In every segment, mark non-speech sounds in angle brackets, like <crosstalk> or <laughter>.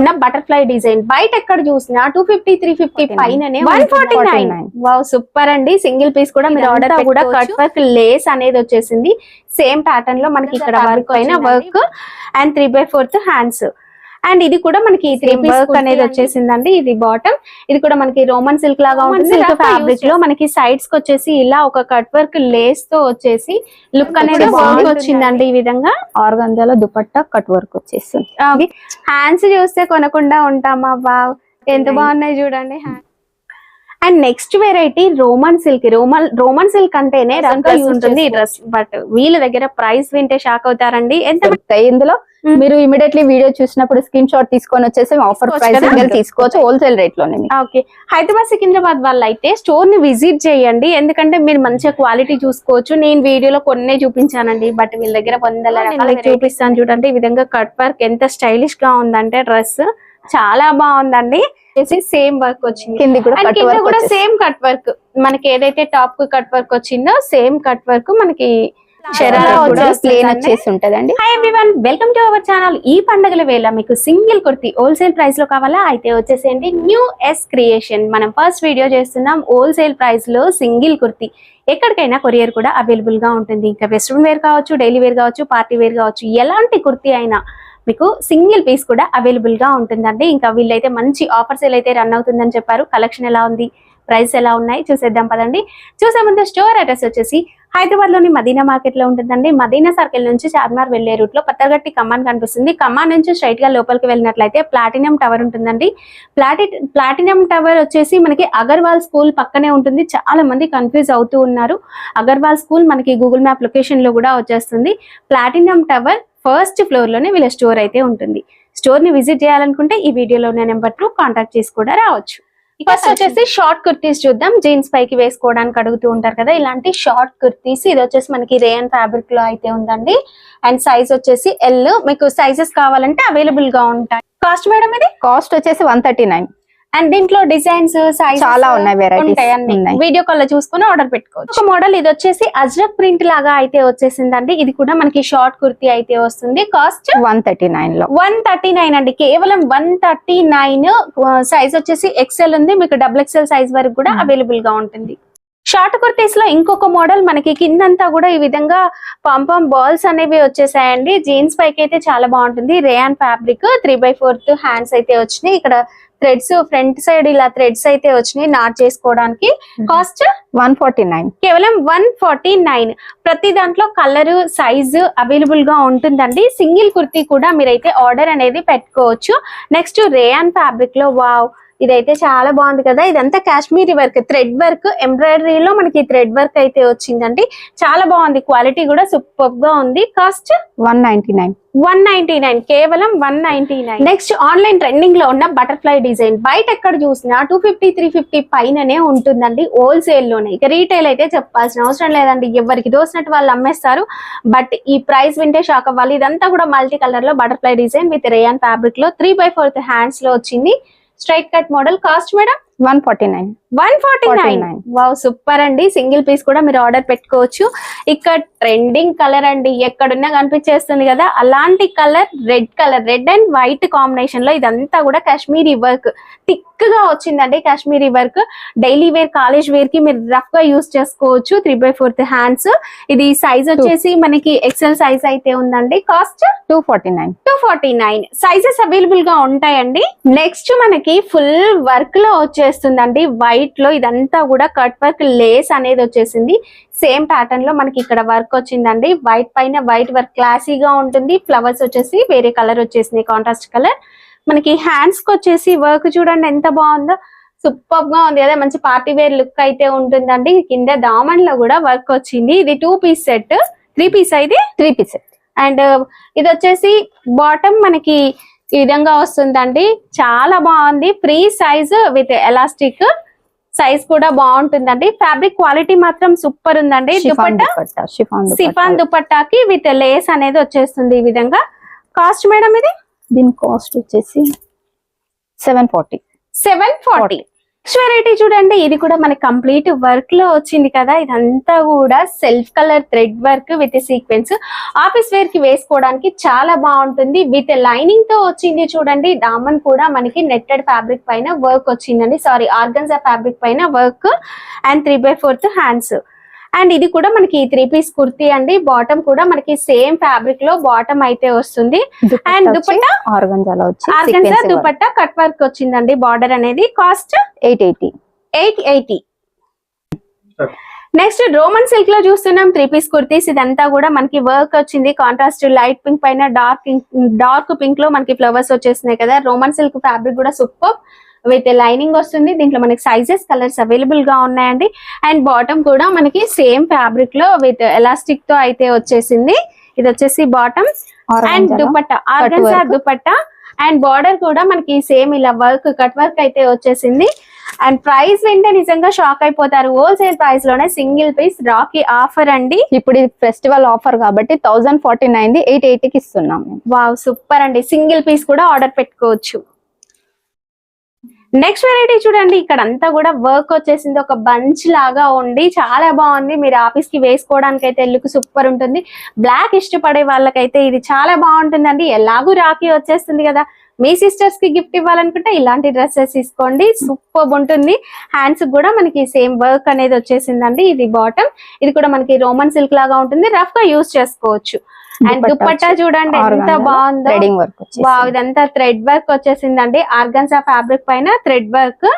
ఉన్న butterfly design బయట ఎక్కడ చూసినా టూ ఫిఫ్టీ త్రీ ఫిఫ్టీ 49. పైననే one forty nine 49. Wow super అండి సింగిల్ పీస్ కూడా మీరు ఆర్డర్ కూడా. కట్ వర్క్ లేస్ అనేది వచ్చేసింది సేమ్ ప్యాటర్న్లో మనకి ఇక్కడ వర్క్ పైన వచ్చిందండి. Work and three by fourth hands and ఇది కూడా మనకి త్రీ కుర్తీ అనేది. వచ్చేసిందండి. ఇది బాటమ్ ఇది కూడా మనకి రోమన్ సిల్క్ లాగా ఉంటుంది. సిల్క్ ఫ్యాబ్రిక్లో మనకి సైడ్స్కి వచ్చేసి ఇలా ఒక కట్ వర్క్ లేస్తో వచ్చేసి లుక్ అనేది బాగుంటుందండి. వచ్చిందండి ఈ విధంగా ఆర్గంజాలో దుపట్టా కట్ వర్క్ వచ్చేస్తుంది. హ్యాండ్స్ చూస్తే కొనకుండా ఉంటామా? వావ్ ఎంత. బాగున్నాయి చూడండి. And next variety Roman silk Roman Roman silk అంటేనే రంగా ఉంటుంది ఈ డ్రెస్ బట్ వీళ్ళ దగ్గర ప్రైస్ వింటే షాక్ అవుతారండి. ఎంత ఇందులో Hmm. మీరు ఇమీడియట్లీ వీడియో చూసినప్పుడు స్క్రీన్ షాట్ తీసుకొని వచ్చేసి ఆఫర్ ప్రైస్ తీసుకోవచ్చు హోల్సేల్ రేట్లోనే. ఓకే హైదరాబాద్ సికింద్రాబాద్ వాళ్ళు అయితే స్టోర్ని విజిట్ చేయండి. ఎందుకంటే మీరు మంచిగా క్వాలిటీ చూసుకోవచ్చు. నేను వీడియోలో కొన్నే చూపించానండి బట్ వీళ్ళ దగ్గర వందల రకాల మీకు చూపిస్తాను. చూడండి ఈ విధంగా కట్ వర్క్ ఎంత స్టైలిష్గా ఉందంటే డ్రెస్ చాలా బాగుందండి. సేమ్ వర్క్ వచ్చింది. కింది కూడా కింద కూడా సేమ్ కట్ వర్క్ మనకి ఏదైతే టాప్కు కట్ వర్క్ వచ్చిందో సేమ్ కట్ వర్క్ మనకి. వచ్చేసి వెల్కమ్ టు అవర్ ఛానల్ ఈ పండుగల వేళ మీకు సింగిల్ కుర్తి హోల్సేల్ ప్రైస్లో కావాలా? అయితే వచ్చేసేయండి. న్యూ ఎస్ క్రియేషన్ మనం ఫస్ట్ వీడియో చేస్తున్నాం. హోల్సేల్ ప్రైస్లో సింగిల్ కుర్తి. ఎక్కడికైనా కొరియర్ కూడా అవైలబుల్గా ఉంటుంది. ఇంకా వెస్ట్రన్ వేర్ కావచ్చు డైలీ వేర్ కావచ్చు పార్టీ వేర్ కావచ్చు ఎలాంటి కుర్తి అయినా మీకు సింగిల్ పీస్ కూడా అవైలబుల్గా ఉంటుందండి. ఇంకా వీళ్ళైతే మంచి ఆఫర్స్ అయితే రన్ అవుతుందని చెప్పారు. కలెక్షన్ ఎలా ఉంది? ప్రైస్ ఎలా ఉన్నాయి? చూసేద్దాం పదండి. చూసే ముందు స్టోర్ అడ్రస్ వచ్చేసి హైదరాబాద్లోని మదీనా మార్కెట్లో ఉంటుందండి. మదీనా సర్కిల్ నుంచి చార్మినార్ వెళ్ళే రూట్లో పత్తగట్టి కమాన్ కనిపిస్తుంది. కమాన్ నుంచి స్ట్రైట్గా లోపలికి వెళ్ళినట్లయితే ప్లాటినం టవర్ ఉంటుందండి. ప్లాటి ప్లాటినం టవర్ వచ్చేసి మనకి అగర్వాల్ స్కూల్ పక్కనే ఉంటుంది. చాలా మంది కన్ఫ్యూజ్ అవుతూ ఉన్నారు. అగర్వాల్ స్కూల్ మనకి గూగుల్ మ్యాప్ లొకేషన్లో కూడా వచ్చేస్తుంది. ప్లాటినం టవర్ ఫస్ట్ ఫ్లోర్లోనే వీళ్ళ స్టోర్ అయితే ఉంటుంది. స్టోర్ని విజిట్ చేయాలనుకుంటే ఈ వీడియోలో ఉన్న నెంబర్ను కాంటాక్ట్ చేసి కూడా రావచ్చు. ఫస్ట్ వచ్చేసి షార్ట్ కుర్తీస్ చూద్దాం. జీన్స్ పైకి వేసుకోవడానికి అడుగుతూ ఉంటారు కదా ఇలాంటి షార్ట్ కుర్తీస్. ఇది వచ్చేసి మనకి రేయన్ ఫ్యాబ్రిక్లో అయితే ఉందండి. అండ్ సైజ్ వచ్చేసి ఎల్. మీకు సైజెస్ కావాలంటే అవైలబుల్గా ఉంటాయి. కాస్ట్ మేడం ఇది? కాస్ట్ వచ్చేసి వన్ థర్టీ నైన్. అండ్ దీంట్లో డిజైన్స్ సైజ్ చాలా ఉన్నాయి ఉన్నాయి. వీడియో కాల్లో చూసుకుని ఆర్డర్ పెట్టుకోవచ్చు. మోడల్ ఇది వచ్చేసి అజ్రక్ ప్రింట్ లాగా అయితే వచ్చేసిందండి. ఇది కూడా మనకి షార్ట్ కుర్తీ అయితే వస్తుంది. కాస్ట్ వన్ థర్టీ నైన్లో వన్ థర్టీ నైన్ అండి. కేవలం వన్ థర్టీ నైన్ సైజ్ వచ్చేసి ఎక్సెల్ ఉంది. మీకు డబుల్ ఎక్సెల్ సైజ్ వరకు కూడా Hmm. అవైలబుల్గా ఉంటుంది. షార్ట్ కుర్తీస్లో ఇంకొక మోడల్ మనకి కిందంతా కూడా ఈ విధంగా పంపం బాల్స్ అనేవి వచ్చేసాయండి. జీన్స్ పైకి అయితే చాలా బాగుంటుంది. Rayon fabric three by fourth hands అయితే వచ్చినాయి. ఇక్కడ థ్రెడ్స్ ఫ్రంట్ సైడ్ ఇలా థ్రెడ్స్ అయితే వచ్చినాయి నాట్ చేసుకోవడానికి. కాస్ట్? One forty nine. కేవలం వన్ ఫార్టీ నైన్. ప్రతి దాంట్లో కలర్ సైజు అవైలబుల్గా ఉంటుందండి. సింగిల్ కుర్తీ కూడా మీరైతే ఆర్డర్ అనేది పెట్టుకోవచ్చు. నెక్స్ట్ రేయాన్ ఫ్యాబ్రిక్లో వావ్ ఇదైతే చాలా బాగుంది కదా. ఇదంతా కాశ్మీరీ వర్క్ థ్రెడ్ వర్క్ ఎంబ్రాయిడరీలో మనకి థ్రెడ్ వర్క్ అయితే వచ్చిందండి. చాలా బాగుంది. క్వాలిటీ కూడా సూపర్గా ఉంది. Cost? One ninety nine. One ninety nine. కేవలం one ninety nine. Next online ట్రెండింగ్లో ఉన్న బటర్ఫ్లై డిజైన్. బయట ఎక్కడ చూసినా టూ ఫిఫ్టీ త్రీ ఫిఫ్టీ పైననే ఉంటుందండి. హోల్సేల్లోనే ఇక రీటైల్ అయితే చెప్పాల్సిన అవసరం లేదండి. ఎవరికి దోసినట్టు వాళ్ళు అమ్మేస్తారు. బట్ ఈ ప్రైస్ వింటే షాక్ అవ్వాలి. ఇదంతా కూడా మల్టీ కలర్లో బటర్ఫ్లై డిజైన్ విత్ రేయాన్ ఫ్యాబ్రిక్లో త్రీ బై ఫోర్త్ హ్యాండ్స్లో వచ్చింది. Straight cut model cost madam one forty nine. One forty nine? 49. Wow super అండి. సింగిల్ పీస్ కూడా మీరు ఆర్డర్ పెట్టుకోవచ్చు. ఇక్కడ ట్రెండింగ్ కలర్ అండి. ఎక్కడున్నా కనిపించేస్తుంది కదా. అలాంటి colour red colour red and white కాంబినేషన్లో ఇదంతా కూడా కాశ్మీరీ వర్క్. థిక్గా వచ్చిందండి Kashmiri work. Daily wear college వేర్కి మీరు రఫ్గా యూస్ చేసుకోవచ్చు. Three by fourth hands. ఇది సైజ్ వచ్చేసి మనకి ఎక్సెల్ సైజ్ అయితే ఉందండి. Cost? Two forty nine. Two forty nine. Sizes అవైలబుల్గా ఉంటాయండి. నెక్స్ట్ మనకి ఫుల్ వర్క్లో వచ్చేస్తుందండి వైట్లో ఇదంతా కూడా కట్ వర్క్ లేస్ అనేది వచ్చేసింది. సేమ్ ప్యాటర్న్లో మనకి ఇక్కడ వర్క్ వచ్చిందండి. వైట్ పైన వైట్ వర్క్ క్లాసీగా ఉంటుంది. ఫ్లవర్స్ వచ్చేసి వేరే కలర్ వచ్చేసింది కాంట్రాస్ట్ కలర్ మనకి హ్యాండ్స్కి వచ్చేసి వర్క్ చూడండి ఎంత బాగుందో. సూపర్గా ఉంది. అదే మంచి పార్టీ వేర్ లుక్ అయితే ఉంటుందండి. కింద దామన్లో కూడా వర్క్ వచ్చింది. ఇది two piece set three piece అయితే త్రీ పీసెస్ అండ్ ఇది వచ్చేసి బాటమ్ మనకి ఈ విధంగా వస్తుందండి. చాలా బాగుంది. Free size with elastic size కూడా బాగుంటుందండి. ఫ్యాబ్రిక్ క్వాలిటీ మాత్రం సూపర్ ఉందండి. దుపట్టా? సిఫాన్ దుపట్టాకి విత్ లేస్ అనేది వచ్చేస్తుంది ఈ విధంగా. కాస్ట్ మేడం ఇది? దీని కాస్ట్ వచ్చేసి seven forty. Seven forty. Next variety చూడండి ఇది కూడా మనకి కంప్లీట్ వర్క్లో వచ్చింది కదా. ఇదంతా కూడా self colour thread work with sequence office వేర్కి వేసుకోవడానికి చాలా బాగుంటుంది. విత్ లైనింగ్తో వచ్చింది చూడండి దామన్ కూడా మనకి నెట్టెడ్ ఫ్యాబ్రిక్ పైన వర్క్ వచ్చిందండి. సారీ ఆర్గన్జా ఫ్యాబ్రిక్ పైన work and three by fourth hands and ఇది కూడా మనకి త్రీ పీస్ కుర్తీ అండి. బాటమ్ కూడా మనకి సేమ్ ఫ్యాబ్రిక్లో బాటమ్ అయితే వస్తుంది. అండ్ దుపట్టా? ఆర్గంజాలో దుపట్టా కట్ వర్క్ వచ్చిందండి బార్డర్ అనేది. Cost? Eight eighty eight. Eighty next Roman సిల్క్లో చూస్తున్నాం త్రీ పీస్ కుర్తీస్. ఇదంతా కూడా మనకి వర్క్ వచ్చింది. కాంట్రాస్ట్ లైట్ పింక్ పైన డార్క్ డార్క్ పింక్లో మనకి ఫ్లవర్స్ వచ్చేస్తున్నాయి కదా. రోమన్ సిల్క్ ఫ్యాబ్రిక్ కూడా సూపర్. విత్ లైనింగ్ వస్తుంది. దీంట్లో మనకి సైజెస్ కలర్స్ అవైలబుల్గా ఉన్నాయండి. అండ్ బాటమ్ కూడా మనకి సేమ్ ఫ్యాబ్రిక్లో విత్ ఎలాస్టిక్తో అయితే వచ్చేసింది. ఇది వచ్చేసి bottom and dupatta. Work. Dupatta. And border కూడా మనకి సేమ్ ఇలా వర్క్ కట్ వర్క్ అయితే వచ్చేసింది. అండ్ ప్రైస్ వింటే నిజంగా షాక్ అయిపోతారు. హోల్సేల్ ప్రైస్లోనే సింగిల్ పీస్ రాకీ ఆఫర్ అండి. ఇప్పుడు ఇది ఫెస్టివల్ ఆఫర్ కాబట్టి thousand forty nine the eight ఎయిటీకి ఇస్తున్నాం వావ్ సూపర్ అండి. సింగిల్ పీస్ కూడా ఆర్డర్ పెట్టుకోవచ్చు. నెక్స్ట్ వెరైటీ చూడండి. ఇక్కడ అంతా కూడా వర్క్ వచ్చేసింది. ఒక బంచ్ లాగా ఉండి చాలా బాగుంది. మీరు ఆఫీస్కి వేసుకోవడానికి అయితే లుక్ సూపర్ ఉంటుంది. బ్లాక్ ఇష్టపడే వాళ్ళకైతే ఇది చాలా బాగుంటుందండి. ఎలాగూ రాఖీ వచ్చేస్తుంది కదా. మీ సిస్టర్స్కి గిఫ్ట్ ఇవ్వాలనుకుంటే ఇలాంటి డ్రెస్సెస్ తీసుకోండి. సూపర్ ఉంటుంది. హ్యాండ్స్ కూడా మనకి సేమ్ వర్క్ అనేది వచ్చేసిందండి ఇది బాటమ్ ఇది కూడా మనకి రోమన్ సిల్క్ లాగా ఉంటుంది. రఫ్గా యూస్ చేసుకోవచ్చు. అండ్ దుపట్టా చూడండి ఎంత బాగుందో. వావ్ ఇదంతా థ్రెడ్ వర్క్ వచ్చేసిందండి. ఆర్గన్సా ఫ్యాబ్రిక్ పైన థ్రెడ్ వర్క్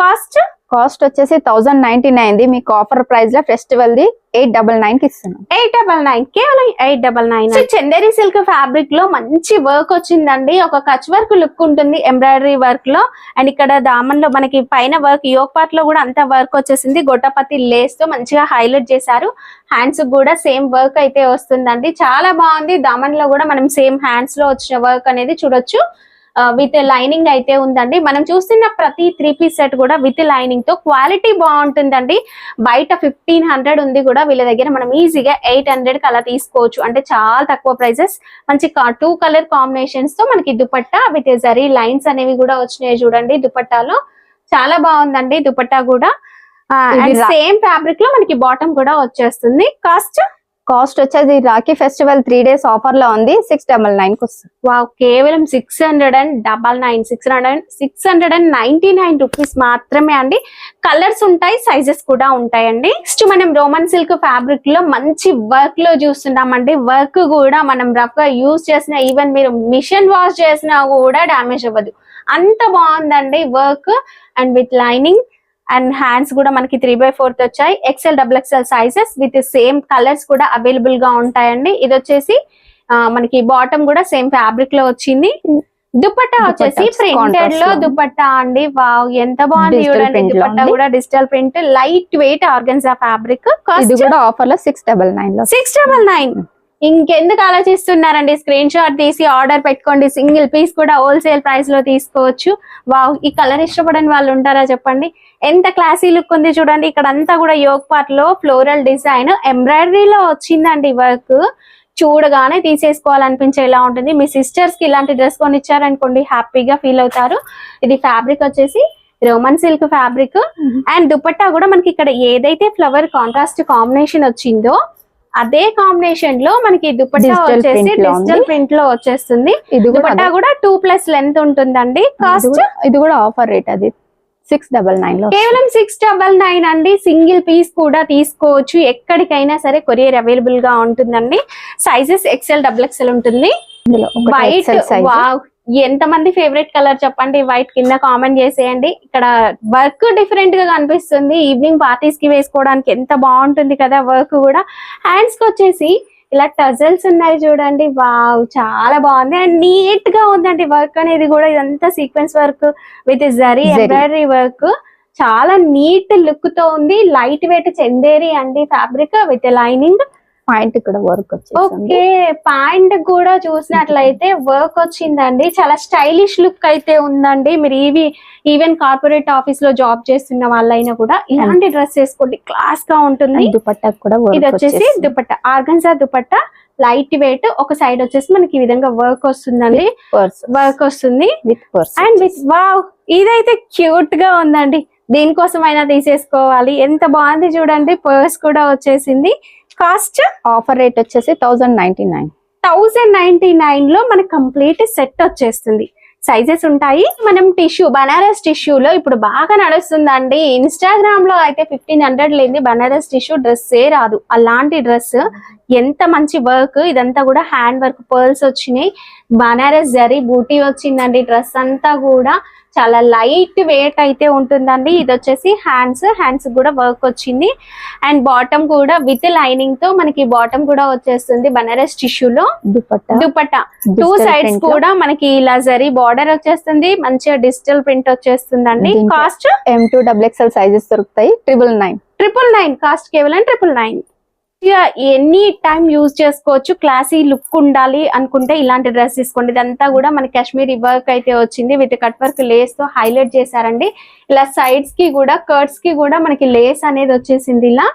కాస్ట్ కాస్ట్ వచ్చేసి థౌసండ్ నైన్టీ నైన్ ది మీకు ఆఫర్ ప్రైస్లో ఫెస్టివల్ ది ఎయిట్ డబల్ నైన్కి ఇస్తున్నాం. ఎయిట్ డబల్ నైన్ కేవలం eight double nine. Chanderi silk ఫ్యాబ్రిక్లో మంచి వర్క్ వచ్చిందండి. ఒక కచ్ వర్క్ లుక్ ఉంటుంది ఎంబ్రాయిడరీ వర్క్లో. అండ్ ఇక్కడ దామన్లో మనకి పైన వర్క్ యోగ్ పార్ట్లో కూడా అంత వర్క్ వచ్చేసింది. గొట్టపతి లేస్తో మంచిగా హైలైట్ చేశారు. హ్యాండ్స్ కూడా సేమ్ వర్క్ అయితే వస్తుందండి. చాలా బాగుంది. దామన్లో కూడా మనం సేమ్ హ్యాండ్స్లో వచ్చిన వర్క్ అనేది చూడొచ్చు. విత్ లైనింగ్ అయితే ఉందండి. మనం చూస్తున్న ప్రతి త్రీ పీస్ సెట్ కూడా విత్ లైనింగ్తో క్వాలిటీ బాగుంటుందండి. బయట ఫిఫ్టీన్ హండ్రెడ్ ఉంది కూడా. వీళ్ళ దగ్గర మనం ఈజీగా ఎయిట్ హండ్రెడ్కి అలా తీసుకోవచ్చు. అంటే చాలా తక్కువ ప్రైసెస్ మంచి టూ కలర్ కాంబినేషన్స్తో మనకి దుపట్టా విత్ జరీ లైన్స్ అనేవి కూడా వచ్చినాయి చూడండి దుపట్టాలో. చాలా బాగుందండి దుపట్టా కూడా. అండ్ సేమ్ ఫ్యాబ్రిక్లో మనకి బాటమ్ కూడా వచ్చేస్తుంది. కాస్ట్ కాస్ట్ వచ్చేది రాఖీ ఫెస్టివల్ త్రీ డేస్ ఆఫర్లో ఉంది. సిక్స్ డబల్ నైన్కి వస్తుంది. వావ్ కేవలం six hundred and double nine six hundred six hundred and ninety nine rupees మాత్రమే అండి. కలర్స్ ఉంటాయి సైజెస్ కూడా ఉంటాయండి. నెక్స్ట్ మనం రోమన్ సిల్క్ ఫ్యాబ్రిక్లో మంచి వర్క్లో చూస్తున్నామండి. వర్క్ కూడా మనం రఫ్గా యూజ్ చేసిన ఈవెన్ మీరు మిషన్ వాష్ చేసినా కూడా డ్యామేజ్ అవ్వదు. అంత బాగుందండి work. And with lining and hands కూడా మనకి త్రీ బై ఫోర్త్ వచ్చాయి. XL double XL sizes with same colours కూడా అవైలబుల్గా ఉంటాయండి. ఇది వచ్చేసి మనకి బాటమ్ కూడా సేమ్ ఫ్యాబ్రిక్లో వచ్చింది. దుపట్టా వచ్చేసి ప్రింటెడ్లో. దుపట్టా అండి. వావ్ ఎంత బాగుంది చూడండి. దుపట్టా. కూడా digital print light weight organza fabric ఇది కూడా ఆఫర్లో సిక్స్ డబల్ నైన్లో. సిక్స్ డబల్ నైన్ ఇంకెందుకు ఆలోచిస్తున్నారండి? స్క్రీన్ షాట్ తీసి ఆర్డర్ పెట్టుకోండి. సింగిల్ పీస్ కూడా హోల్సేల్ ప్రైస్లో తీసుకోవచ్చు. వావ్ ఈ కలర్ ఇష్టపడని వాళ్ళు ఉంటారా చెప్పండి? ఎంత క్లాసీ లుక్ ఉంది చూడండి. ఇక్కడ అంతా కూడా యోగ్ పార్ట్లో ఫ్లోరల్ డిజైన్ ఎంబ్రాయిడరీలో వచ్చిందండి వర్క్ చూడగానే తీసేసుకోవాలనిపించేలా ఉంటుంది. మీ సిస్టర్స్కి ఇలాంటి డ్రెస్ కొనిచ్చారనుకోండి హ్యాపీగా ఫీల్ అవుతారు. ఇది ఫ్యాబ్రిక్ వచ్చేసి Roman silk fabric and dupatta కూడా మనకి ఇక్కడ ఏదైతే ఫ్లవర్ కాంట్రాస్ట్ కాంబినేషన్ వచ్చిందో అదే కాంబినేషన్లో మనకి దుపట్టా వచ్చేసి డిజిటల్. ప్రింట్లో వచ్చేస్తుంది. దుపట్టా. కూడా టూ ప్లస్ లెంత్ ఉంటుందండి. కాస్ట్ ఇది కూడా ఆఫర్ రేట్ అది. సిక్స్ డబల్ నైన్లో కేవలం సిక్స్ డబల్ నైన్ అండి. సింగిల్ పీస్ కూడా తీసుకోవచ్చు. ఎక్కడికైనా సరే కొరియర్ అవైలబుల్గా ఉంటుందండి. సైజెస్ ఎక్సెల్ డబుల్ ఎక్సెల్ ఉంటుంది. వైట్. వావ్ ఎంత మంది ఫేవరెట్ కలర్ చెప్పండి? వైట్ కింద కామెంట్ చేసేయండి. ఇక్కడ వర్క్ డిఫరెంట్గా కనిపిస్తుంది. ఈవినింగ్ పార్టీస్కి వేసుకోవడానికి ఎంత బాగుంటుంది కదా వర్క్ కూడా. హ్యాండ్స్కి వచ్చేసి ఇలా టజల్స్ ఉన్నాయి చూడండి. వావ్ చాలా బాగుంది. అండ్ నీట్గా ఉందండి వర్క్ అనేది కూడా. ఇదంతా sequence work with zari. Embroidery work చాలా నీట్ లుక్తో ఉంది. లైట్ వెయిట్ చందేరి అండి ఫ్యాబ్రిక్ విత్ లైనింగ్ పాయింట్ కూడా వర్క్ వచ్చేసింది. ఓకే పాయింట్ కూడా చూసినట్లయితే వర్క్ వచ్చిందండి. చాలా స్టైలిష్ లుక్ అయితే ఉందండి. మీరు ఇవి ఈవెన్ కార్పొరేట్ ఆఫీస్లో జాబ్ చేస్తున్న వాళ్ళైనా కూడా ఇలాంటి డ్రెస్ వేసుకోండి. క్లాస్గా ఉంటుంది దుపట్టా కూడా ఇది వచ్చేసి dupatta organza dupatta. Light weight ఒక సైడ్ వచ్చేసి మనకి ఈ విధంగా వర్క్ వస్తుందండి. వర్క్ వస్తుంది. With purse and with wow ఇదైతే క్యూట్గా ఉందండి. దీనికోసం అయినా తీసేసుకోవాలి. ఎంత బాగుంది చూడండి. పర్స్ కూడా వచ్చేసింది. కాస్ట్ ఆఫర్ రేట్ వచ్చేసి thousand ninety nine. Thousand ninety నైన్లో మనకి కంప్లీట్ సెట్ వచ్చేస్తుంది. సైజెస్ ఉంటాయి. మనం టిష్యూ బనారస్ టిష్యూలో ఇప్పుడు బాగా నడుస్తుందండి. ఇన్స్టాగ్రామ్లో అయితే ఫిఫ్టీన్ హండ్రెడ్ లేని బనారస్ టిష్యూ డ్రెస్సే రాదు. అలాంటి డ్రెస్ ఎంత మంచి వర్క్ ఇదంతా కూడా హ్యాండ్ వర్క్ పర్ల్స్ వచ్చినాయి. బనారస్ జరీ బూటీ వచ్చిందండి. డ్రెస్ అంతా కూడా చాలా లైట్ వెయిట్ అయితే ఉంటుందండి. ఇది వచ్చేసి హ్యాండ్స్ హ్యాండ్స్ కూడా వర్క్ వచ్చింది. అండ్ బాటమ్ కూడా విత్ లైనింగ్తో మనకి బాటమ్ కూడా వచ్చేస్తుంది బనారస్ టిష్యూలో. దుపట్టా? దుపట్టా. Two sides. కూడా మనకి ఇలా జరీ బార్డర్ వచ్చేస్తుంది. మంచిగా డిజిటల్ ప్రింట్ వచ్చేస్తుందండి. Cost? M two double XL sizes దొరుకుతాయి. Triple nine triple nine. Cost కేవలం triple nine. Any time use చేసుకోవచ్చు. క్లాసీ లుక్ ఉండాలి అనుకుంటే ఇలాంటి డ్రెస్ తీసుకోండి. ఇదంతా కూడా మన కాశ్మీరీ వర్క్ అయితే వచ్చింది. విత్ కట్ వర్క్ లేస్తో హైలైట్ చేశారండి. ఇలా సైడ్స్కి కూడా కర్ట్స్కి కూడా మనకి లేస్ అనేది వచ్చేసింది ఇలా.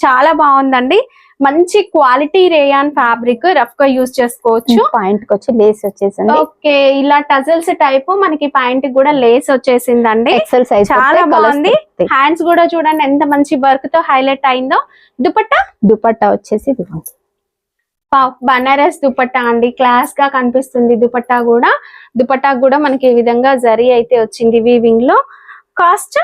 చాలా బాగుందండి. మంచి క్వాలిటీ రేయాన్ ఫ్యాబ్రిక్ రఫ్గా యూజ్ చేసుకోవచ్చు. పాయింట్కి వచ్చి లేస్ వచ్చేసింది. ఓకే ఇలా టజల్స్ టైప్ మనకి పాయింట్ కూడా లేస్ వచ్చేసిందండి. ఎక్సెల్ సైజ్ చాలా బాగుంది. హ్యాండ్స్ కూడా చూడండి ఎంత మంచి వర్క్తో హైలైట్ అయిందో. దుపట్టా? దుపట్టా వచ్చేసి బనారస్ దుపట్టా అండి. క్లాస్గా కనిపిస్తుంది దుపట్టా కూడా. దుపట్టా కూడా మనకి ఈ విధంగా జరీ అయితే వచ్చింది వీవింగ్లో. కాస్ట్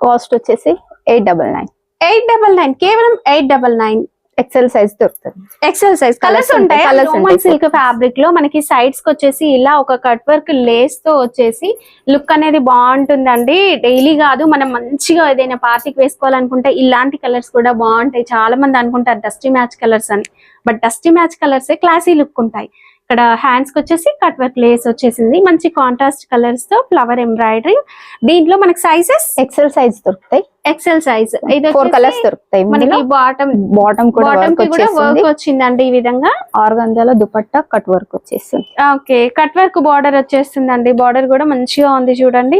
కాస్ట్ వచ్చేసి eight double nine eight double nine కేవలం eight double nine XL size దొరుకుతుంది. ఎక్సెల్ సైజ్ కలర్స్ ఉంటాయి, రోమన్. సిల్క్ ఫ్యాబ్రిక్లో మనకి సైడ్స్కి వచ్చేసి ఇలా ఒక కట్ వర్క్ లేస్తో వచ్చేసి లుక్ అనేది బాగుంటుందండి. డైలీ కాదు మనం మంచిగా ఏదైనా పార్టీకి వేసుకోవాలనుకుంటే ఇలాంటి కలర్స్ కూడా బాగుంటాయి. చాలా మంది అనుకుంటారు డస్టీ మ్యాచ్ కలర్స్ అని. But dusty match colours classy look ఉంటాయి. ఇక్కడ హ్యాండ్స్కి వచ్చేసి కట్ వర్క్ లేస్ వచ్చేసింది. మంచి కాంట్రాస్ట్ కలర్స్తో ఫ్లవర్ ఎంబ్రాయిడరీ దీంట్లో మనకి సైజెస్ ఎక్సెల్ సైజ్ దొరుకుతాయి. ఎక్సెల్ సైజ్ ఇది ఫోర్ కలర్స్ దొరుకుతాయి మనకి బాటమ్ బాటమ్ కూడా వర్క్ వచ్చిందండి ఈ విధంగా. ఆర్గంజాలో దుపట్టా కట్ వర్క్ వచ్చేసింది. ఓకే కట్ వర్క్ బార్డర్ వచ్చేస్తుందండి. బార్డర్ కూడా మంచిగా ఉంది చూడండి.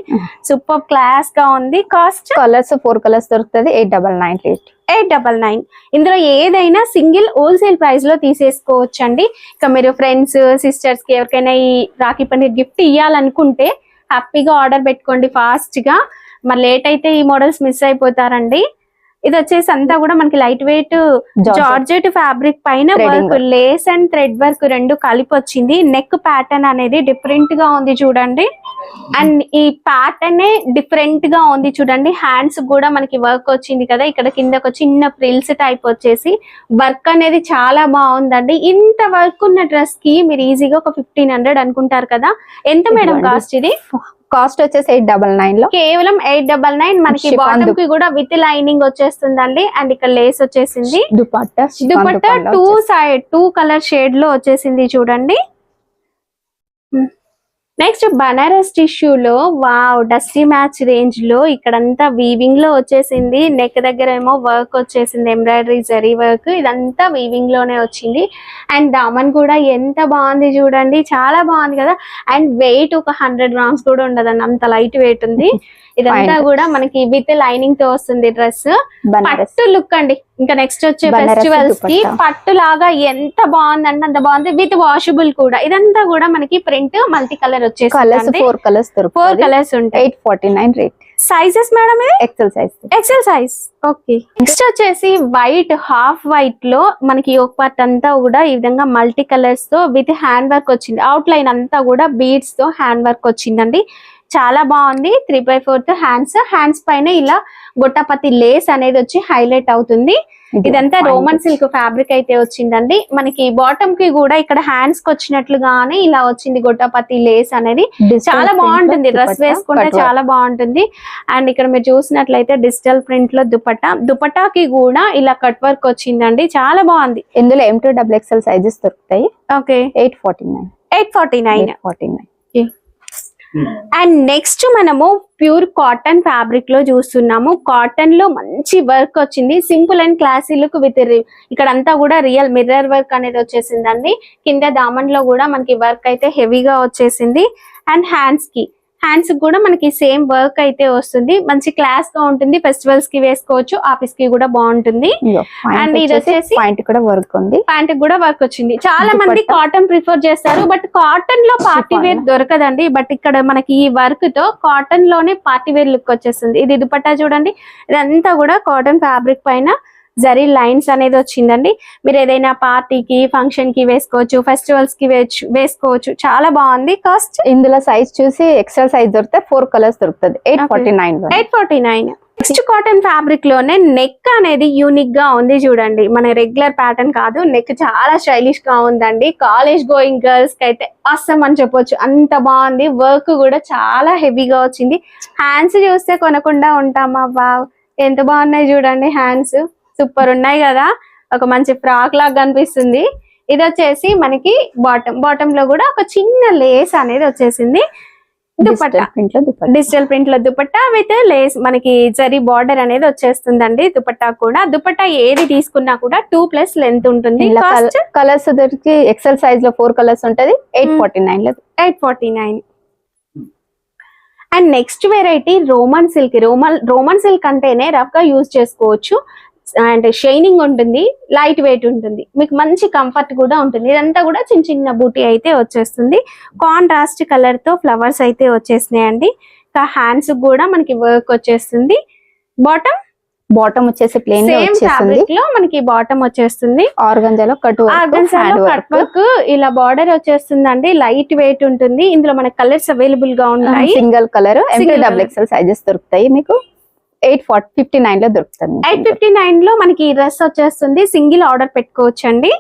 సూపర్ క్లాస్గా ఉంది. కాస్ట్ కలర్స్ ఫోర్ కలర్స్ దొరుకుతుంది. Eight double nine rate eight double nine ఇందులో ఏదైనా సింగిల్ హోల్సేల్ ప్రైస్లో తీసేసుకోవచ్చు అండి ఇక మీరు ఫ్రెండ్స్ సిస్టర్స్కి ఎవరికైనా ఈ రాఖీ పండుగ గిఫ్ట్ ఇవ్వాలనుకుంటే హ్యాపీగా ఆర్డర్ పెట్టుకోండి ఫాస్ట్గా. మరి లేట్ అయితే ఈ మోడల్స్ మిస్ అయిపోతారండి. ఇది వచ్చేసి అంతా కూడా మనకి లైట్ వెయిట్ జార్జెట్ ఫ్యాబ్రిక్ పైన work lace and thread work రెండు కలిపి వచ్చింది. నెక్ ప్యాటర్న్ అనేది డిఫరెంట్గా ఉంది చూడండి. అండ్ ఈ ప్యాటర్న్ డిఫరెంట్గా ఉంది చూడండి. హ్యాండ్స్ కూడా మనకి వర్క్ వచ్చింది కదా. ఇక్కడ కింద ఒక చిన్న ప్రిల్స్ టైప్ వచ్చేసి వర్క్ అనేది చాలా బాగుందండి. ఇంత వర్క్ ఉన్న డ్రెస్కి మీరు ఈజీగా ఒక ఫిఫ్టీన్ హండ్రెడ్ అనుకుంటారు కదా. ఎంత మేడం. కాస్ట్ ఇది? కాస్ట్ వచ్చేసి ఎయిట్ డబల్ నైన్లో. కేవలం ఎయిట్ డబల్ నైన్ మనకి బాటమ్కి కూడా విత్ లైనింగ్ వచ్చేస్తుందండి. అండ్ ఇక్కడ లేస్ వచ్చేసింది. Dupatta dupatta two. Side two colour షేడ్లో వచ్చేసింది చూడండి. నెక్స్ట్ బనారస్ టిష్యూలో వావ్ డస్టీ మ్యాచ్ రేంజ్లో ఇక్కడంతా వీవింగ్లో వచ్చేసింది. నెక్ దగ్గర ఏమో వర్క్ వచ్చేసింది ఎంబ్రాయిడరీ జరీ వర్క్ ఇదంతా వీవింగ్లోనే వచ్చింది. అండ్ దామన్ కూడా ఎంత బాగుంది చూడండి. చాలా బాగుంది కదా. అండ్ వెయిట్ ఒక హండ్రెడ్ గ్రామ్స్ కూడా ఉండదండి. అంత లైట్ వెయిట్ ఉంది. <laughs> ఇదంతా. కూడా మనకి విత్ లైనింగ్తో వస్తుంది డ్రెస్ పట్టు లుక్ అండి. ఇంకా నెక్స్ట్ వచ్చే ఫెస్టివల్స్కి. పట్టు లాగా ఎంత బాగుందంటే అంత బాగుంది. విత్ వాషబుల్ కూడా. ఇదంతా కూడా మనకి ప్రింట్ మల్టీ కలర్ కలర్స్ వచ్చేసి ఫోర్ కలర్స్ ఫోర్ కలర్స్ ఉంటాయి. Eight forty nine rate sizes madam ఇది? XL size XL size okay next వచ్చేసి వైట్ హాఫ్ వైట్లో మనకి ఒక పార్ట్ అంతా కూడా ఈ విధంగా మల్టీ కలర్స్తో విత్ హ్యాండ్ వర్క్ వచ్చింది. అవుట్ లైన్ అంతా కూడా బీడ్స్తో హ్యాండ్ వర్క్ వచ్చిందండి. చాలా బాగుంది. Three by fourth hands hands పైన ఇలా గొట్టపతి లేస్ అనేది వచ్చి హైలైట్ అవుతుంది. ఇదంతా రోమన్ సిల్క్ ఫ్యాబ్రిక్ అయితే వచ్చిందండి. మనకి బాటమ్కి కూడా ఇక్కడ హ్యాండ్స్కి వచ్చినట్లుగానే ఇలా వచ్చింది గొట్టపతి లేస్ అనేది. చాలా బాగుంటుంది. డ్రెస్ వేసుకుంటే చాలా బాగుంటుంది. అండ్ ఇక్కడ మీరు చూసినట్లయితే డిజిటల్ ప్రింట్లో దుపట్టా. దుపట్టాకి కూడా ఇలా కట్ వర్క్ వచ్చిందండి. చాలా బాగుంది. ఇందులో M two double XL sizes దొరుకుతాయి. Okay eight forty nine eight forty nine forty nine Hmm. And next మనము ప్యూర్ కాటన్ ఫ్యాబ్రిక్లో చూస్తున్నాము. కాటన్లో మంచి వర్క్ వచ్చింది. Simple and classy look with ఇక్కడ అంతా కూడా రియల్ మిర్రర్ వర్క్ అనేది వచ్చేసిందండి. కింద దామన్లో కూడా మనకి వర్క్ అయితే హెవీగా వచ్చేసింది. అండ్ హ్యాండ్స్కి హ్యాండ్స్ కూడా మనకి సేమ్ వర్క్ అయితే వస్తుంది. మంచి క్లాస్గా ఉంటుంది. ఫెస్టివల్స్కి వేసుకోవచ్చు. ఆఫీస్కి కూడా బాగుంటుంది. And ఇది వచ్చేసి- పాయింట్ కూడా వర్క్ ఉంది. ప్యాంట్ కూడా వర్క్ వచ్చింది. చాలా మంది. కాటన్ ప్రిఫర్ చేస్తారు. బట్ కాటన్లో పార్టీ. వేర్ దొరకదండి. బట్ ఇక్కడ మనకి ఈ వర్క్తో కాటన్లోనే పార్టీ వేర్ లుక్ వచ్చేస్తుంది. ఇది దుపట్టా చూడండి. ఇదంతా కూడా కాటన్ ఫ్యాబ్రిక్ పైన జరీ లైన్స్ అనేది వచ్చిందండి. మీరు ఏదైనా పార్టీకి ఫంక్షన్కి వేసుకోవచ్చు ఫెస్టివల్స్కి వేచ్చు- వేసుకోవచ్చు. చాలా బాగుంది. కాస్ట్? ఇందులో సైజ్ చూసి ఎక్సెల్ సైజ్ దొరికితే ఫోర్ కలర్స్ దొరుకుతుంది. Eight. Forty nine eight forty nine next cotton ఫ్యాబ్రిక్లోనే neck అనేది యూనిక్గా ఉంది చూడండి. మన రెగ్యులర్ ప్యాటర్న్ కాదు. నెక్ చాలా స్టైలిష్గా ఉందండి. కాలేజ్ గోయింగ్ గర్ల్స్కి అయితే అస్సం అని చెప్పొచ్చు. అంత బాగుంది. వర్క్ కూడా చాలా హెవీగా వచ్చింది. హ్యాండ్స్ చూస్తే కొనకుండా ఉంటామా? వావ్ ఎంత బాగున్నాయి చూడండి హ్యాండ్స్ సూపర్ ఉన్నాయి కదా. ఒక మంచి ఫ్రాక్ లాగా కనిపిస్తుంది. ఇది వచ్చేసి మనకి బాటమ్ బాటమ్లో కూడా ఒక చిన్న లేస్ అనేది వచ్చేసింది. దుపట్టా. డిజిటల్ ప్రింట్లో దుపట్టా. విత్ లేస్ మనకి జరీ బార్డర్ అనేది వచ్చేస్తుందండి దుపట్టా కూడా. దుపట్టా ఏది తీసుకున్నా కూడా టూ ప్లస్ లెంత్ ఉంటుంది. కలర్స్ దొరికి ఎక్సెల్ సైజ్లో ఫోర్ కలర్స్ ఉంటది. ఎయిట్. ఫార్టీ నైన్లో. Eight forty nine and next variety Roman silk Roman Roman silk అంటేనే రఫ్గా యూజ్ చేసుకోవచ్చు. అండ్ షైనింగ్ ఉంటుంది లైట్ వెయిట్ ఉంటుంది మీకు మంచి కంఫర్ట్ కూడా ఉంటుంది. ఇదంతా కూడా చిన్న చిన్న బూటీ అయితే వచ్చేస్తుంది. కాంట్రాస్ట్ కలర్తో ఫ్లవర్స్ అయితే వచ్చేసినాయండి. ఇంకా హ్యాండ్స్ కూడా మనకి వర్క్ వచ్చేస్తుంది. బాటమ్? బాటమ్ వచ్చేసి ప్లేన్ సేమ్ ఫ్యాబ్రిక్లో మనకి బాటమ్ వచ్చేస్తుంది. ఆర్గంజాలో కట్ వర్క్ కట్ వర్క్. ఇలా బార్డర్ వచ్చేస్తుందండి. లైట్ వెయిట్ ఉంటుంది. ఇందులో మనకి కలర్స్ అవైలబుల్గా ఉంటాయి. Single colour double. XL sizes దొరుకుతాయి మీకు? ఎయిట్ ఫార్టీ ఫిఫ్టీ నైన్లో దొరుకుతుంది. ఎయిట్ ఫిఫ్టీ నైన్లో మనకి ఈ డ్రెస్ వచ్చేస్తుంది. సింగిల్ ఆర్డర్ పెట్టుకోవచ్చు అండి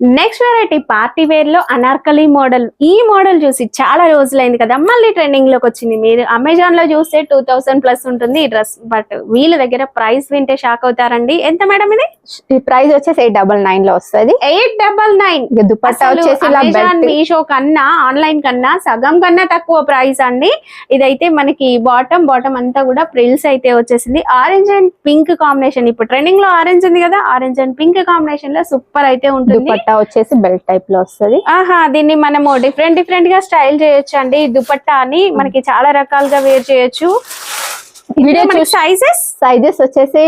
నెక్స్ట్ వెరైటీ పార్టీ వేర్లో అనార్కలి మోడల్ ఈ మోడల్ చూసి చాలా రోజులైంది కదా. మళ్ళీ ట్రెండింగ్లోకి వచ్చింది. మీరు అమెజాన్లో చూస్తే టూ థౌసండ్ ప్లస్ ఉంటుంది ఈ డ్రెస్ బట్ వీళ్ళ దగ్గర ప్రైస్ వింటే షాక్ అవుతారండి. ఎంత మేడం ఇది? ఈ ప్రైస్ వచ్చేసి ఎయిట్ డబల్ నైన్లో వస్తుంది. ఎయిట్ డబల్ నైన్ దుపట్టా వచ్చేసి అమెజాన్ మీషో కన్నా ఆన్లైన్ కన్నా సగం కన్నా తక్కువ ప్రైస్ అండి. ఇదైతే మనకి బాటమ్ బాటమ్ అంతా కూడా ప్రిల్స్ అయితే వచ్చేసింది. ఆరెంజ్ అండ్ పింక్ కాంబినేషన్ ఇప్పుడు ట్రెండింగ్లో ఆరెంజ్ ఉంది కదా. ఆరెంజ్ అండ్ పింక్ కాంబినేషన్లో సూపర్ అయితే ఉంటుంది. దుపట్టా వచ్చేసి బెల్ట్ టైప్లో వస్తుంది. ఆహా దీన్ని మనము డిఫరెంట్ డిఫరెంట్గా స్టైల్ చేయొచ్చు అండి దుపట్టా అని మనకి చాలా రకాలుగా వేర్ చేయొచ్చు. వీడియో సైజెస్ సైజెస్ వచ్చేసి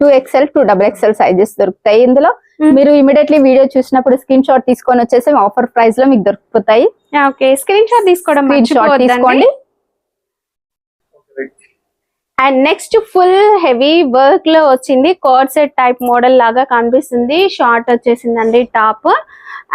to XL to double XL sizes దొరుకుతాయి. ఇందులో. మీరు ఇమీడియట్లీ వీడియో చూసినప్పుడు స్క్రీన్ షాట్ తీసుకొని వచ్చేసి ఆఫర్ ప్రైస్లో మీకు దొరుకుతాయి. ఓకే. స్క్రీన్ షాట్ తీసుకోవడం స్క్రీన్ షాట్ మర్చిపోవద్దండి. తీసుకోండి. అండ్ నెక్స్ట్ ఫుల్ హెవీ వర్క్లో వచ్చింది సెట్ టైప్ మోడల్ లాగా కనిపిస్తుంది. షార్ట్ వచ్చేసిందండి టాప్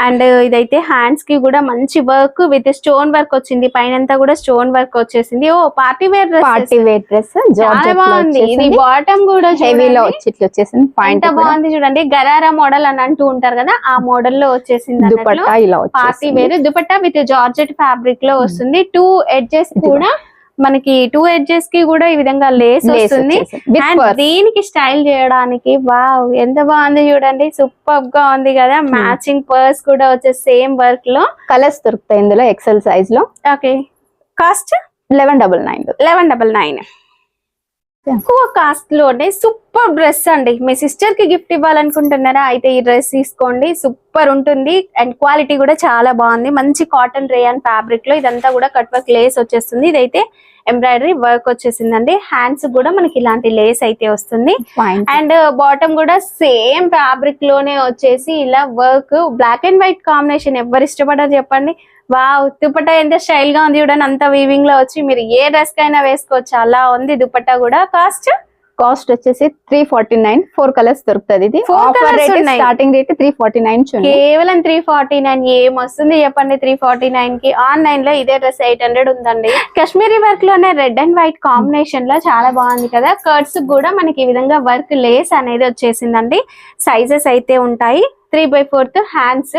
అండ్ ఇదైతే హ్యాండ్స్కి కూడా మంచి వర్క్ విత్ స్టోన్ వర్క్ వచ్చింది. పైనంతా కూడా స్టోన్ వర్క్ వచ్చేసింది. ఓ party wear party dress wear dress చాలా బాగుంది. ఇది బాటమ్ కూడా హెవీలో వచ్చేసింది. పాయింట్ బాగుంది చూడండి. గరారా మోడల్ అని అంటూ ఉంటారు కదా ఆ మోడల్లో వచ్చేసింది అన్నట్లు. దుపట్టా ఇలా party wear dupatta with georgette ఫ్యాబ్రిక్లో వస్తుంది. Two edges. కూడా మనకి టూ ఎడ్జెస్కి కూడా ఈ విధంగా లేస్ వస్తుంది. అండ్. దీనికి స్టైల్ చేయడానికి వావ్ ఎంత బాగుంది చూడండి. సూపర్గా ఉంది కదా. Hmm. మ్యాచింగ్ పర్స్ కూడా వచ్చే సేమ్ వర్క్లో. కలర్స్ దొరుకుతాయి ఇందులో ఎక్సెల్ సైజ్లో. Okay cost eleven double nine eleven double nine తక్కువ కాస్ట్లోనే సూపర్ డ్రెస్ అండి. మీ సిస్టర్కి గిఫ్ట్ ఇవ్వాలనుకుంటున్నారా? అయితే ఈ డ్రెస్ తీసుకోండి. సూపర్ ఉంటుంది. అండ్ క్వాలిటీ కూడా చాలా బాగుంది. మంచి కాటన్ రేయన్ ఫ్యాబ్రిక్లో ఇదంతా కూడా కట్ వర్క్ లేస్ వచ్చేస్తుంది. ఇదైతే ఎంబ్రాయిడరీ వర్క్ వచ్చేసిందండి. హ్యాండ్స్ కూడా మనకి ఇలాంటి లేస్ అయితే వస్తుంది. అండ్ బాటమ్ కూడా సేమ్ ఫ్యాబ్రిక్లోనే వచ్చేసి ఇలా work black and white combination ఎవరు ఇష్టపడారు చెప్పండి? వావ్ దుపట్టా ఎంత స్టైల్గా ఉంది చూడండి అంత వీవింగ్లో వచ్చి మీరు ఏ డ్రెస్ కైనా వేసుకోవచ్చు అలా ఉంది దుపట్టా కూడా. కాస్ట్? కాస్ట్ వచ్చేసి three forty nine four colours దొరుకుతుంది ఇది. Starting rate three forty nine కేవలం త్రీ ఫార్టీ నైన్ ఏం వస్తుంది చెప్పండి త్రీ ఫార్టీ నైన్కి? ఆన్లైన్లో ఇదే డ్రెస్ ఎయిట్ హండ్రెడ్ ఉందండి. కాశ్మీరీ వర్క్లోనే రెడ్ అండ్ వైట్ కాంబినేషన్లో చాలా బాగుంది కదా. కర్డ్స్ కూడా మనకి ఈ విధంగా వర్క్ లేస్ అనేది వచ్చేసిందండి. సైజెస్ అయితే ఉంటాయి. త్రీ బై ఫోర్త్ హ్యాండ్స్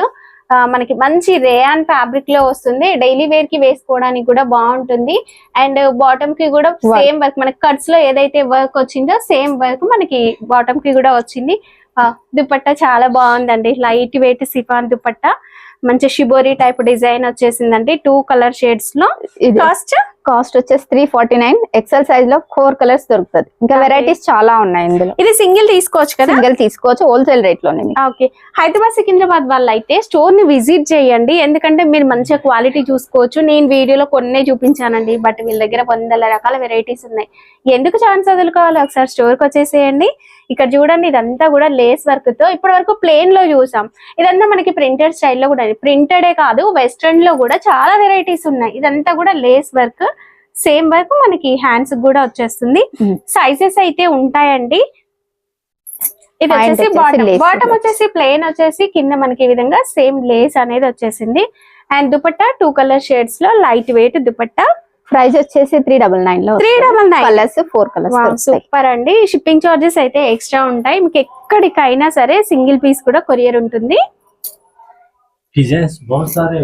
మనకి మంచి రేయాన్ ఫ్యాబ్రిక్లో వస్తుంది. డైలీ వేర్కి వేసుకోవడానికి కూడా బాగుంటుంది. అండ్ బాటమ్కి కూడా. సేమ్ వర్క్ మనకి కట్స్లో ఏదైతే వర్క్ వచ్చిందో సేమ్ వర్క్ మనకి బాటమ్కి కూడా వచ్చింది. దుపట్టా చాలా బాగుందండి. Light weight chiffon dupatta. మంచి షిబోరి టైప్ డిజైన్ వచ్చేసిందండి. టూ కలర్ షేడ్స్లో. కాస్ట్ కాస్ట్ వచ్చేసి త్రీ ఫార్టీ నైన్ ఎక్సెల్ సైజ్లో ఫోర్ కలర్స్ దొరుకుతుంది. ఇంకా. వెరైటీస్ చాలా ఉన్నాయి ఇందులో. ఇది సింగిల్ తీసుకోవచ్చు కదా? సింగిల్ తీసుకోవచ్చు హోల్సేల్ రేట్లోనే మీకు. ఓకే హైదరాబాద్ సికింద్రాబాద్ వాళ్ళు అయితే స్టోర్ని విజిట్ చేయండి. ఎందుకంటే మీరు మంచిగా క్వాలిటీ చూసుకోవచ్చు. నేను వీడియోలో కొన్నే చూపించానండి బట్ వీళ్ళ దగ్గర వందల రకాల వెరైటీస్ ఉన్నాయి. ఎందుకు ఛాన్స్ వదులుకోవాలి? ఒకసారి స్టోర్కి వచ్చేసేయండి. ఇక్కడ చూడండి ఇదంతా కూడా లేస్ వర్క్తో ఇప్పటి వరకు ప్లేన్లో చూసాం. ఇదంతా మనకి ప్రింటెడ్ స్టైల్లో కూడా ప్రింటెడే కాదు వెస్ట్రన్లో కూడా చాలా వెరైటీస్ ఉన్నాయి. ఇదంతా కూడా లేస్ వర్క్ సేమ్ వర్క్ మనకి హ్యాండ్స్ కూడా వచ్చేస్తుంది. సైజెస్ అయితే ఉంటాయండి. ఇది వచ్చేసి బాటమ్ బాటమ్. వచ్చేసి ప్లెయిన్ వచ్చేసి కింద మనకి ఈ విధంగా సేమ్ లేస్ అనేది వచ్చేసింది. అండ్ దుపట్టా టూ కలర్ షేడ్స్లో లైట్ వెయిట్ దుపట్టా. ప్రైస్ వచ్చేసి త్రీ డబల్ నైన్లో three double nine colours four colours super అండి. షిప్పింగ్ చార్జెస్ అయితే ఎక్స్ట్రా ఉంటాయి. మీకు ఎక్కడికైనా సరే సింగిల్ పీస్ కూడా కొరియర్ ఉంటుంది.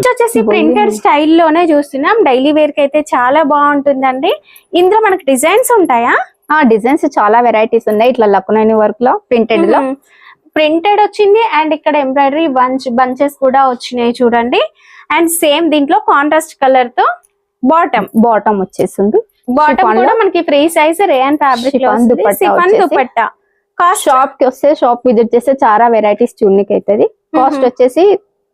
వచ్చేసి ప్రింటెడ్ స్టైల్లోనే చూస్తున్నాం. డైలీ వేర్కి అయితే చాలా బాగుంటుందండి. ఇందులో మనకి డిజైన్స్ ఉంటాయా? ఆ డిజైన్స్ చాలా వెరైటీస్ ఉన్నాయి. ఇట్లా లక్నైన వర్క్లో ప్రింటెడ్లో. ప్రింటెడ్ వచ్చింది అండ్ ఇక్కడ ఎంబ్రాయిడరీ బంచ్ బంచెస్ కూడా వచ్చినాయి చూడండి. అండ్ సేమ్ దీంట్లో కాంట్రాస్ట్ కలర్తో బాటమ్ బాటమ్ వచ్చేసింది. బాటమ్ కూడా మనకి free size rayon fabric dupatta cost షాప్కి వస్తే షాప్ విజిట్ చేస్తే చాలా వెరైటీస్ చూడనికి అవుతుంది కాస్ట్ వచ్చేసి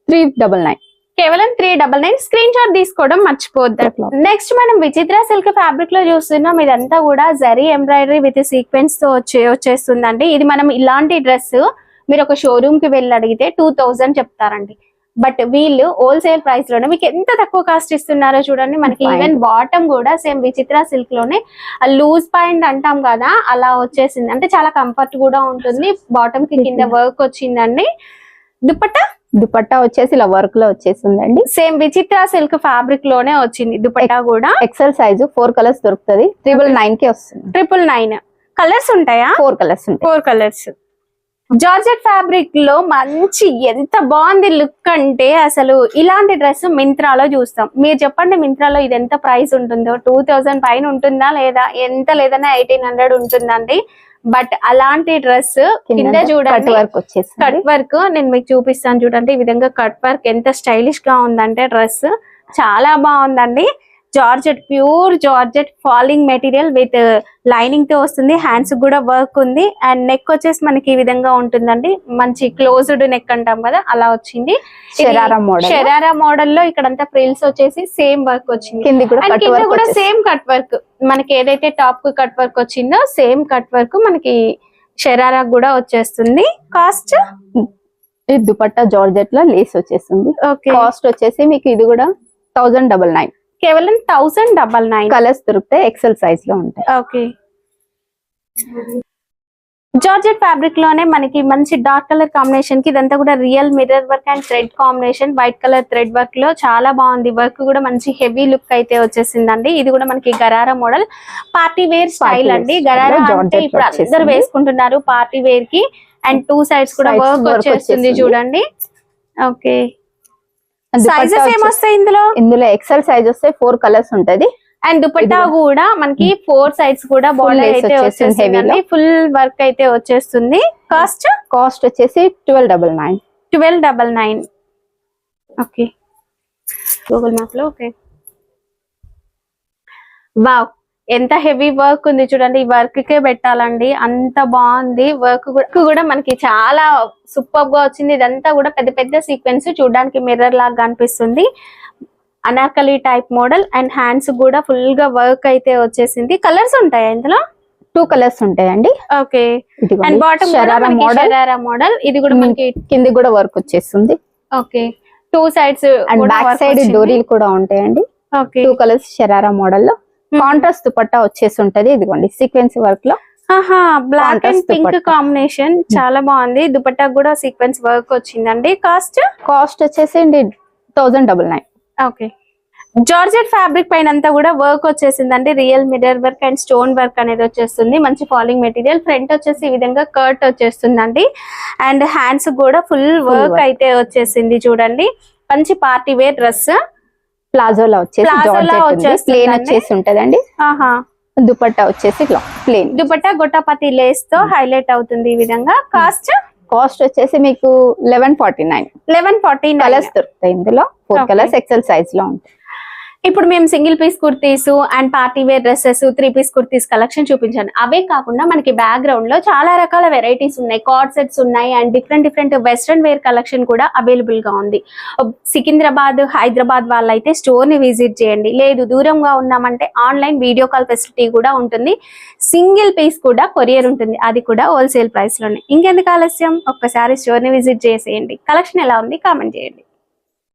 త్రీ డబల్ నైన్ కేవలం three double nine screen shot తీసుకోవడం మర్చిపోద్దు. నెక్స్ట్ మనం విచిత్ర సిల్క్ ఫ్యాబ్రిక్లో చూస్తున్నాం. ఇదంతా కూడా జరీ ఎంబ్రాయిడరీ విత్ సీక్వెన్స్తో వచ్చే వచ్చేస్తుందండి. ఇది మనం ఇలాంటి డ్రెస్ మీరు ఒక షోరూమ్కి వెళ్ళి అడిగితే టూ థౌజండ్ చెప్తారండి. బట్ వీళ్ళు హోల్సేల్ ప్రైస్లోనే మీకు ఎంత తక్కువ కాస్ట్ ఇస్తున్నారో చూడండి. మనకి. ఈవెన్ బాటమ్ కూడా సేమ్ విచిత్ర సిల్క్లోనే. లూజ్ పాయింట్ అంటాం కదా అలా వచ్చేసింది. అంటే చాలా కంఫర్ట్ కూడా ఉంటుంది. బాటమ్కి కింద వర్క్ వచ్చిందండి. దుపట్టా దుపట్టా వచ్చేసి ఇలా వర్క్లో వచ్చేసిందండి. సేమ్ విచిత్ర సిల్క్ ఫ్యాబ్రిక్లోనే వచ్చింది. దుపట్టా కూడా. ఎక్సెల్ సైజ్ ఫోర్ కలర్స్ దొరుకుతుంది. ట్రిపుల్ నైన్కి వస్తుంది. ట్రిపుల్ నైన్ కలర్స్ ఉంటాయా? ఫోర్ కలర్స్ ఉంటాయి. ఫోర్ కలర్స్ జార్జెట్ ఫ్యాబ్రిక్లో మంచి ఎంత బాగుంది లుక్ అంటే అసలు ఇలాంటి డ్రెస్ మింత్రాలో చూస్తాం. మీరు చెప్పండి మింత్రాలో ఇది ఎంత ప్రైస్ ఉంటుందో? టూ థౌజండ్ పైన ఉంటుందా లేదా? ఎంత లేదన్నా ఎయిటీన్ హండ్రెడ్ ఉంటుందండి బట్ అలాంటి డ్రెస్ కింద చూడండి. వర్క్ వచ్చేసింది. కట్ వర్క్ నేను మీకు చూపిస్తాను చూడండి. ఈ విధంగా కట్ వర్క్ ఎంత స్టైలిష్గా ఉందంటే డ్రెస్ చాలా బాగుందండి. Georgette pure georgette falling material with లైనింగ్తో వస్తుంది. హ్యాండ్స్ కూడా వర్క్ ఉంది. అండ్ నెక్ వచ్చేసి మనకి ఈ విధంగా ఉంటుందండి. మంచి క్లోజ్డ్ నెక్ అంటాం కదా అలా వచ్చింది. షరారా మోడల్లో? ఇక్కడంతా ఫ్రిల్స్ వచ్చేసి సేమ్ వర్క్ వచ్చింది. కింది కూడా సేమ్ కట్ వర్క్ మనకి ఏదైతే టాప్కు కట్ వర్క్ వచ్చిందో సేమ్ కట్ వర్క్ మనకి షరారా కూడా వచ్చేస్తుంది. కాస్ట్ దుపట్టా జార్జెట్లో లేస్ వచ్చేసింది ఓకే కాస్ట్ వచ్చేసి మీకు ఇది కూడా థౌసండ్ డబల్ నైన్ కేవలం థౌసండ్ డబల్ నైన్ కలర్స్ దొరుకుతాయి ఎక్సెల్ సైజ్లో ఉంటాయి. ఓకే జార్జెట్ ఫ్యాబ్రిక్లోనే మనకి మంచి డార్క్ కలర్ కాంబినేషన్కి ఇదంతా కూడా real mirror work and thread combination white colour thread వర్క్లో చాలా బాగుంది. వర్క్ కూడా మంచి హెవీ లుక్ అయితే వచ్చేసిందండి. ఇది కూడా మనకి gharara model party wear style అండి. గరారా అంటే ఇప్పుడు అందరు. వేసుకుంటున్నారు పార్టీ వేర్కి. అండ్ టూ సైడ్స్ కూడా వర్క్ వచ్చేస్తుంది. చూడండి. ఓకే సైజెస్ ఏమొస్తాయి ఇందులో? ఇందులో ఎక్సెల్ సైజ్ వస్తే ఫోర్ కలర్స్ ఉంటది. అండ్ దుపట్టా కూడా మనకి ఫోర్ సైడ్స్ కూడా బార్డర్ అయితే వచ్చేస్తుంది. ఫుల్ వర్క్ అయితే వచ్చేస్తుంది. కాస్ట్ కాస్ట్ వచ్చేసి twelve double nine twelve double nine okay Google మ్యాప్లో ఓకే వావ్ ఎంత హెవీ వర్క్ ఉంది చూడండి. ఈ వర్క్ కే పెట్టాలండి. అంత బాగుంది. వర్క్ కూడా మనకి చాలా సూపర్గా వచ్చింది. ఇదంతా కూడా పెద్ద పెద్ద సీక్వెన్స్ చూడడానికి మిర్రర్ లాగా కనిపిస్తుంది. Anarkali type model and hands కూడా ఫుల్గా వర్క్ అయితే వచ్చేసింది. కలర్స్ ఉంటాయా ఇందులో? టూ కలర్స్ ఉంటాయండి. Okay. And bottom model model ఇది కూడా మనకి కింద కూడా వర్క్ వచ్చేస్తుంది. Okay two sides and back side డోరీలు కూడా ఉంటాయండి. ఓకే టూ కలర్స్ షరారా మోడల్లో. కాంట్రాస్ట్ దుపట్టా వచ్చేసి ఉంటది ఇదిగోండి సీక్వెన్స్ వర్క్లో ఆహా బ్లాక్ అండ్ పింక్. కాంబినేషన్ చాలా బాగుంది. దుపట్టా కూడా సీక్వెన్స్ వర్క్ వచ్చిందండి. కాస్ట్ కాస్ట్ వచ్చేసి thousand double nine okay georgette fabric పైన అంతా కూడా వర్క్ వచ్చేసిందండి. Real mirror work and stone work అనేది వచ్చేస్తుంది. మంచి ఫాలింగ్ మెటీరియల్ ఫ్రంట్ వచ్చేసి ఈ విధంగా కర్ట్ వచ్చేస్తుందండి. అండ్ హ్యాండ్స్ కూడా ఫుల్ వర్క్. అయితే వచ్చేసింది చూడండి. మంచి పార్టీ వేర్ డ్రెస్ ప్లాజోలా వచ్చేసి. ప్లేన్ వచ్చేసి ఉంటదండి. ఆహా. దుపట్టా వచ్చేసి ఇట్లా ప్లేన్. దుపట్టా గొట్టపతి లేస్తో హైలైట్ అవుతుంది ఈ విధంగా. కాస్ట్? కాస్ట్ వచ్చేసి మీకు eleven forty nine eleven forty colours దొరుకుతాయి ఇందులో. ఫోర్. కలర్స్ ఎక్సెల్ సైజ్లో ఉంటాయి. ఇప్పుడు మేము single piece kurtis and party wear dresses three piece kurtis collection చూపించాను. అవే కాకుండా మనకి బ్యాక్గ్రౌండ్లో చాలా రకాల వెరైటీస్ ఉన్నాయి. కార్డ్ సెట్స్ ఉన్నాయి and different different western wear collection కూడా అవైలబుల్గా ఉంది. Uh, సికింద్రాబాద్ హైదరాబాద్ వాళ్ళైతే స్టోర్ని విజిట్ చేయండి. లేదు దూరంగా ఉన్నామంటే ఆన్లైన్ వీడియో కాల్ ఫెసిలిటీ కూడా ఉంటుంది. సింగిల్ పీస్ కూడా కొరియర్ ఉంటుంది. అది కూడా హోల్సేల్ ప్రైస్లోనే. ఇంకెందుకు ఆలస్యం? ఒక్కసారి స్టోర్ని విజిట్ చేసేయండి. కలెక్షన్ ఎలా ఉంది? కామెంట్ చేయండి.